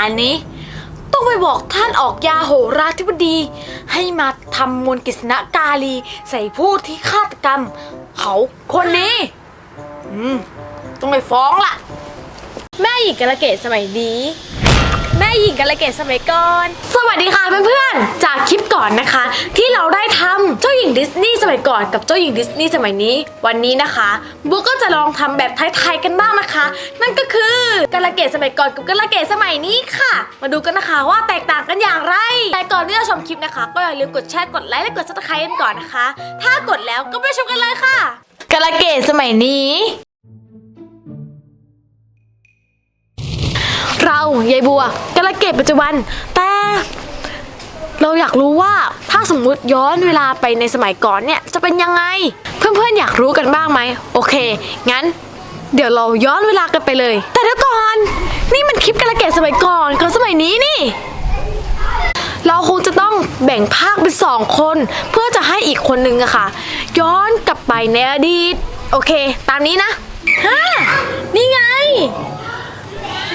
านนี้ ต้องไปบอกท่านออกยาโหราธิบดี ให้มาทำมนต์กฤษณกาลีใส่ผู้ที่ฆาตกรรม เขาคนนี้ อืม ต้องไปฟ้องล่ะ แม่หญิงกระเกตสมัยนี้ แม่หญิงกาลเกตสมัยก่อน สวัสดีค่ะเพื่อนๆ จากคลิปก่อนนะคะ ที่เราได้ทำเจ้าหญิงดิสนีย์สมัยก่อนกับเจ้าหญิงดิสนีย์สมัยนี้ วันนี้นะคะบุ๊กก็จะลองทำแบบไทยๆกันบ้างนะคะ นั่นก็คือกาลเกตสมัยก่อนกับกาลเกตสมัยนี้ค่ะ มาดูกันนะคะว่าแตกต่างกันอย่างไร แต่ก่อนที่จะชมคลิปนะคะ ก็อย่าลืมกดแชร์กดไลค์และกดซับสไครต์กันก่อนนะคะ ถ้ากดแล้วก็ไปชมกันเลยค่ะกาลเกตสมัยนี้ายายบัวกาลเกตปัจจุบัน แต่เราอยากรู้ว่าถ้าสมมุติย้อนเวลาไปในสมัยก่อนเนี่ยจะเป็นยังไง เพื่อนๆอยากรู้กันบ้างไหมโอเค งั้น เดี๋ยวเราย้อนเวลากันไปเลย แต่เดี๋ยวก่อนนี่มันคลิปกาลเกตสมัยก่อนกับสมัยนี้นี่ เราคงจะต้องแบ่งภาคเป็นสองคน เพื่อจะให้อีกคนนึงอะค่ะ ย้อนกลับไปในอดีตโอเค ตามนี้นะฮะนี่ไง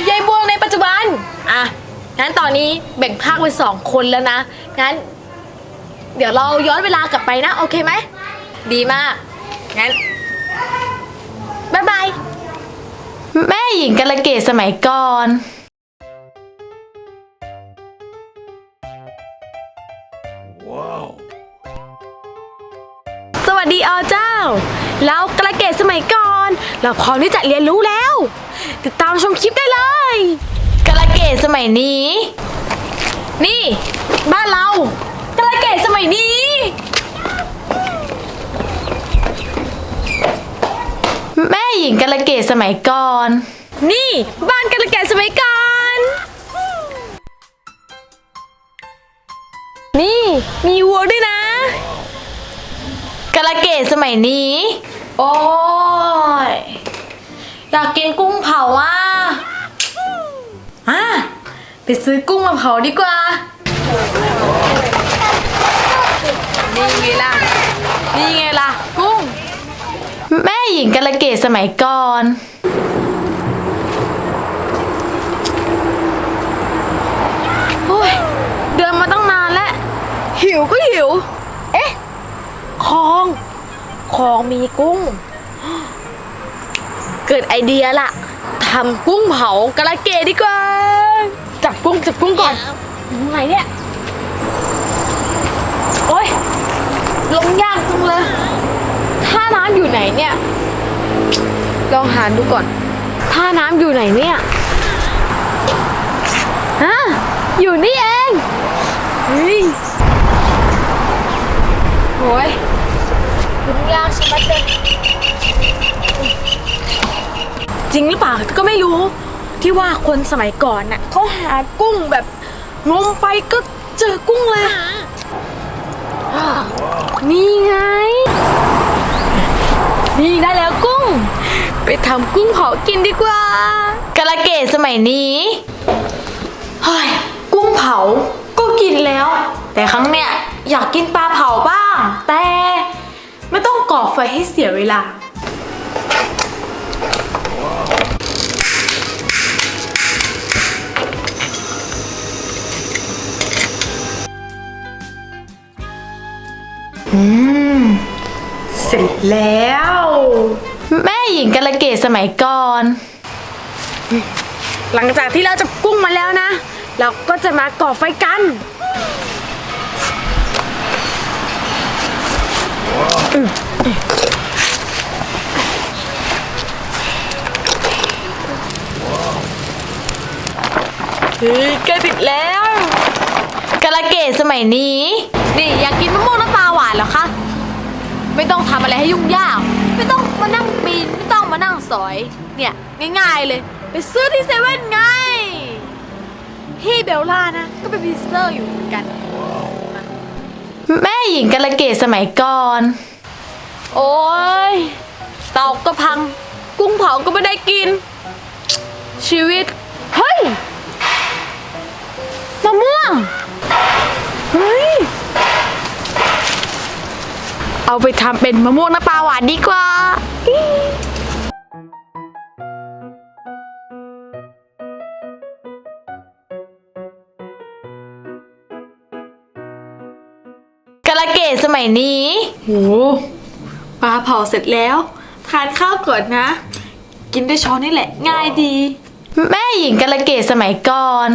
ยายบัว ในปัจจุบัน อะ งั้นตอนนี้แบ่งภาคเป็นสองคนแล้วนะ งั้น เดี๋ยวเราย้อนเวลากลับไปนะ โอเคไหม ดีมาก งั้นบายบาย แม่หญิงกาลเกตสมัยก่อน สวัสดีอเจ้าเรากระเกตสมัยก่อน เราพร้อมที่จะเรียนรู้แล้ว ติดตามชมคลิปได้เลยกระเกตสมัยนี้ นี่ บ้านเรากระเกตสมัยนี้ แม่หญิงกระเกตสมัยก่อน นี่ บ้านกระเกตสมัยก่อน นี่ มีวัวด้วยนะกระเกตสมัยนี้ โอ้ย อยากกินกุ้งเผาอะอะไปซื้อกุ้งมาเผาดีกว่า นี่ไงล่ะ นี่ไงล่ะ กุ้ง แม่หญิงกระเกศสมัยก่อน โอ้ย เดินมาตั้งนานแล้ว หิวก็หิว เอ๊ะ คลอง คลอง มีกุ้ง เกิดไอเดียละทำกุ้งเผากระเกดดีกว่า จับกุ้งจับกุ้งก่อนอยู่ไหนเนี่ย โอ๊ยลงยากจังเลยท่าน้ำอยู่ไหนเนี่ย ลองหาดูก่อนท่าน้ำอยู่ไหนเนี่ยฮะอยู่นี่เองเฮ้ยโอ้ย ยุ่งยากใช่ไหมเต้จริงหรือเปล่าก็ไม่รู้ ที่ว่าคนสมัยก่อนน่ะเขาหากุ้งแบบงมไปก็เจอกุ้งเลยอ่านี่ไง นี่ได้แล้วกุ้ง ไปทำกุ้งเผากินดีกว่ากระเกดสมัยนี้เฮ้ยกุ้งเผาก็กินแล้ว แต่ครั้งเนี้ยอยากกินปลาเผาบ้าง แต่ไม่ต้ องก่อไฟให้เสียเวลา อืม เสร็จแล้ว แม่หญิงกระเกตสมัยก่อน หลังจากที่เราจับกุ้งมาแล้วนะ เราก็จะมาก่อไฟกัน เฮ้ยใกล้ติดแล้วกระเกตสมัยนี้ นี่อยากกินมะม่วงน้ำปลาหวานเหรอคะ ไม่ต้องทำอะไรให้ยุ่งยาก ไม่ต้องมานั่งปีนไม่ต้องมานั่งสอย เนี่ยง่ายๆเลย ไปซื้อที่เซเว่นไง พี่เบลล่านะ ก็เป็นพรีเซนเตอร์อยู่เหมือนกัน แม่หญิงกระเกตสมัยก่อน โอ้ยเตาก็พัง กุ้งเผาก็ไม่ได้กิน ชีวิต เฮ้ยมะม่วง เฮ้ย เอาไปทำเป็นมะม่วงน้ำปลาหวานดีกว่าละเกดสมัยนี้ โห ปลาเผาเสร็จแล้ว ทานข้าวก่อนนะ กินด้วยช้อนนี่แหละ ง่ายดี แม่หญิงกละเกดสมัยก่อน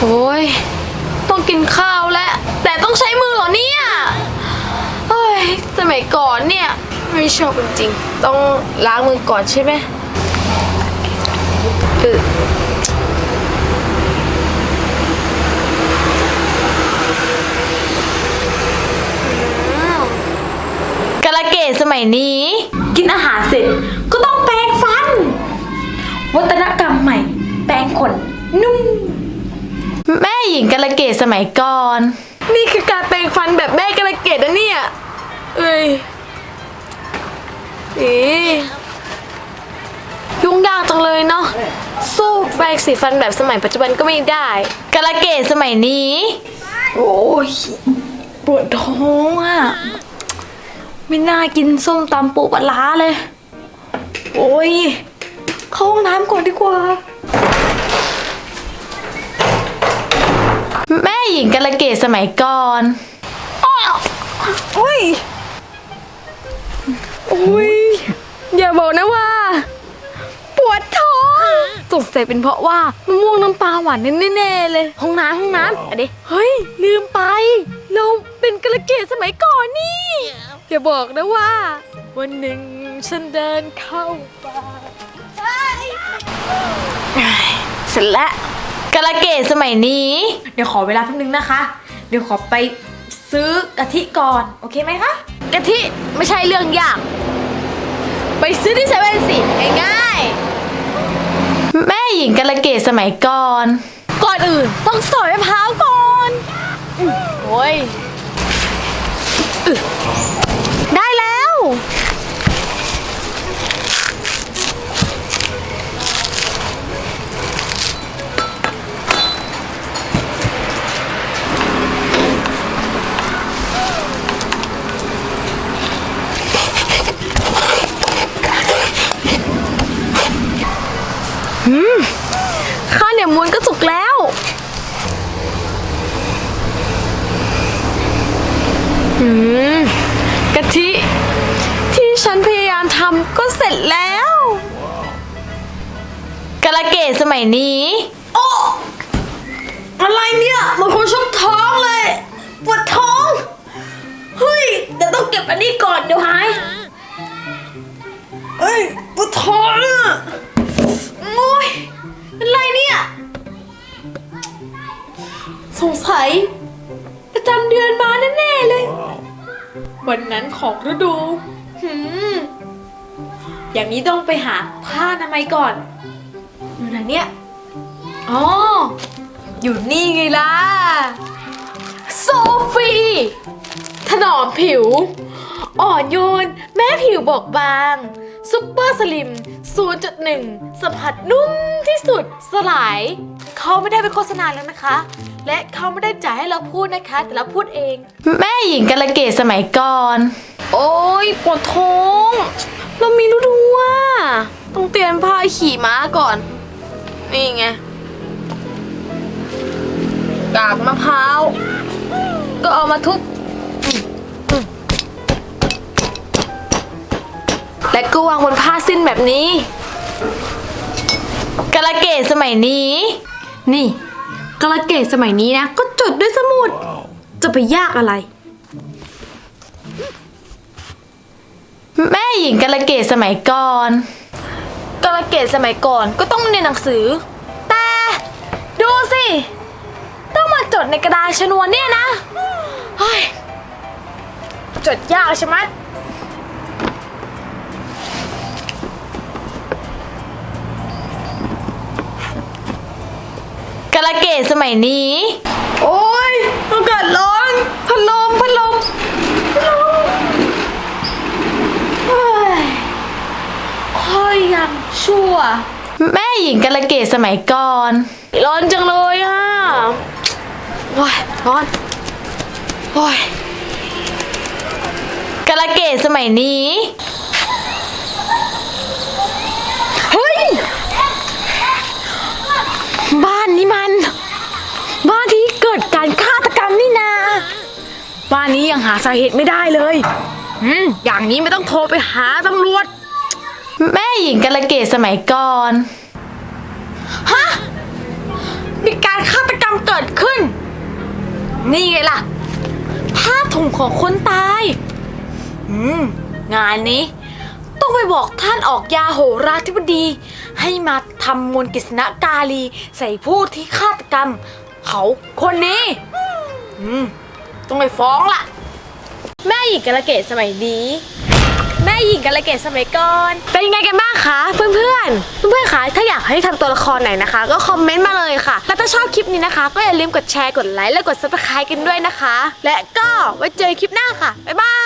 โอ้ยต้องกินข้าวแล้วแต่ต้องใช้มือเหรอเนี่ยเฮ้ยสมัยก่อนเนี่ย ไม่ชอบจริงๆต้องล้างมือก่อนใช่ไหมเออกาลเกตสมัยนี้ กินอาหารเสร็จก็ต้องแปรงฟัน วัฒนกรรมใหม่ แปรงขนนุ่ม แม่หญิงกาลเกตสมัยก่อน นี่คือการแปรงฟันแบบแม่กระเกดนะเนี่ย เอ้ยเอ๊ะยุ่งยากจังเลยเนาะ สู้แปรงสีฟันแบบสมัยปัจจุบันก็ไม่ได้กาลเกตสมัยนี้ โอ้ยปวดท้องอะ ไม่น่ากินส้มตำปูปลาร้าเลย โอ้ยเข้าห้องน้ำก่อนดีกว่า แม่หญิงกาลเกตสมัยก่อนโอ้ยโอ้ยอย่าบอกนะว่า ปวดท้องสงสัยเป็นเพราะว่ามะม่วงน้ำปลาหวานแน่ๆเลย ห้องน้ำห้องน้ำอะดิเฮ้ย ลืมไป เราเป็นกระเกดสมัยก่อนนี่ อย่าบอกนะว่า วันหนึ่งฉันเดินเข้าป่าเสร็จแล้ว กาลเกตสมัยนี้ เดี๋ยวขอเวลาแป๊บนึงนะคะ เดี๋ยวขอไปซื้อกะทิก่อน โอเคไหมคะ กะทิไม่ใช่เรื่องยาก ไปซื้อที่เซเว่นสิง่ายแม่หญิงกาลเกตสมัยก่อนๆก่อนอื่นต้องสอยมะพร้าวก่อนอืมโอ้ยอึได้แล้ว ข้าวเหนียวมูนก็สุกแล้วอืมกะทิ ที่ฉันพยายามทำก็เสร็จแล้วกาลเกตสมัยนี้โอะไรเนี่ยมันคงชุบท้องเลยปวดท้องเฮ้ยเดี๋ยวต้องเก็บอันนี้ก่อนเดี๋ยวหายเฮ้ยปวดท้องอะ โอ้ยเป็นไรเนี่ย สงสัย ประจำเดือนมาแน่ๆเลย วันนั้นของฤดูหืมอย่างนี้ต้องไปหาผ้าอนามัยก่อนอยู่ไหนเนี่ย อ๋อ อยู่นี่ไงล่ะ โซฟี ถนอมผิว อ่อนโยน แม้ผิวบอบบาง ซุปเปอร์สลิม 0.1 สัมผัสนุ่มที่สุดสลาย เขาไม่ได้เป็นโฆษณาแล้วนะคะ และเขาไม่ได้จ่ายให้เราพูดนะคะ แต่เราพูดเอง แม่หญิงกาลเกตสมัยก่อน โอ้ยปวดท้อง เรามีรู้ดูว่าต้องเตรียมผ้าขี่ม้าก่อน นี่ไงกากมะพร้าว ก็เอามาทุบ และก็วางบนผ้าสิ้นแบบนี้กาลเกตสมัยนี้ นี่กระเกดสมัยนี้นะ ก็จดด้วยสมุด จะไปยากอะไร แม่หญิงกาลเกตสมัยก่อนกระเกดสมัยก่อนก็ต้องเรียนหนังสือ แต่ดูสิ ต้องมาจดในกระดาษชนวนเนี่ยนะเฮ้ยจดยากใช่ไหม กาลเกตสมัยนี้ โอ้ยอากาศร้อนพัดลมพัดลมพัดลมเฮ้ยค่อยยังชั่ว แม่หญิงกาลเกตสมัยก่อน ร้อนจังเลยอะโอ้ยร้อนโอ้ยกาลเกตสมัยนี้ ยังหาสาเหตุไม่ได้เลยอืมอย่างนี้ไม่ต้องโทรไปหาตำรวจ แม่หญิงกาลเกตสมัยก่อน ฮะ มีการฆาตกรรมเกิดขึ้น นี่ไงล่ะ ผ้าถุงของคนตาย อืม งานนี้ ต้องไปบอกท่านออกยาโหราธิบดี ให้มาทำมนต์กฤษณกาลี ใส่ผู้ที่ฆาตกรรม เขาคนนี้ อืม ต้องไปฟ้องล่ะ แม่หญิงกระเกตสมัยนี้ แม่หญิงกระเกตสมัยก่อนเป็นยังไงกันบ้างคะเพื่อนเพื่อนๆเพื่อนๆคะถ้าอยากให้ทำตัวละครไหนนะคะ ก็คอมเมนต์มาเลยค่ะแล้วถ้าชอบคลิปนี้นะคะ ก็อย่าลืมกดแชร์กดไลค์และกดซับสไครต์กันด้วยนะคะ และก็ไว้เจอคลิปหน้าค่ะบ๊ายบาย